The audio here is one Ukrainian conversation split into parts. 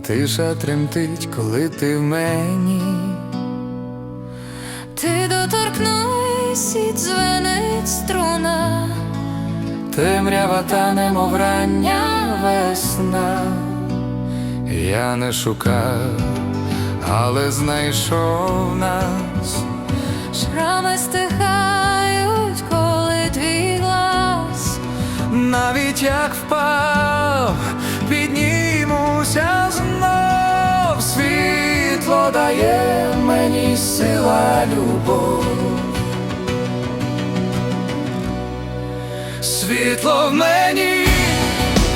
Тиша тремтить, коли ти в мені. Ти доторкнись і дзвенить струна, Темрява та немов рання весна. Я не шукав, але знайшов нас. шрами стихають, коли твій глас. Навіть як впав, Дає мені сила любов. Світло в мені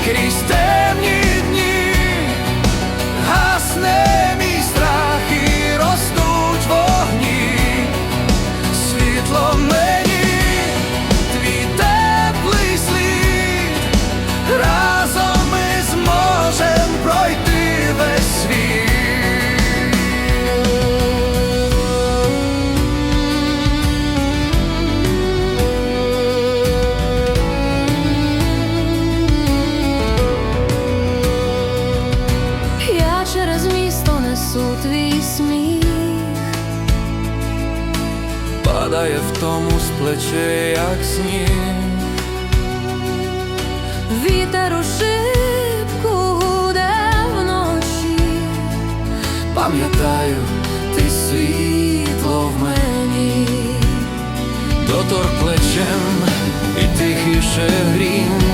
крізь несу твій сміх. Падає в тому з плече, як сніг. Вітер у шибку гуде вночі. Пам'ятаю, ти світло в мене, дотор плечем і тихіше грім.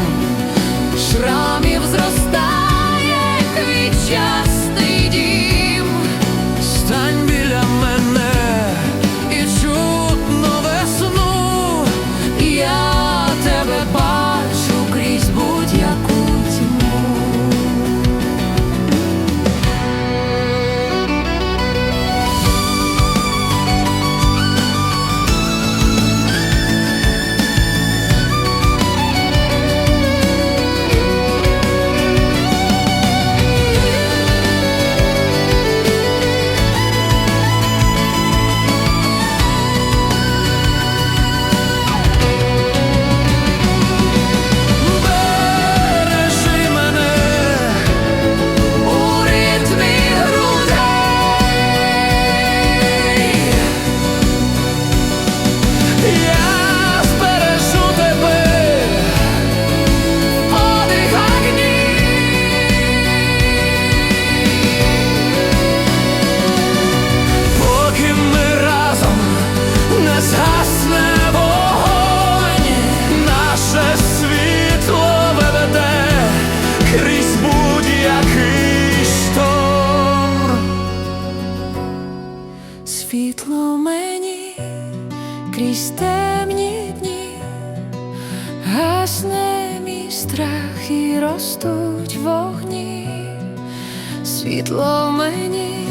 Крізь темні дні, гасне мій страх і ростуть вогні. Світло в мені,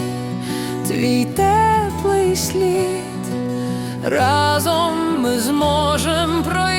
твій теплий слід, разом ми зможем пройти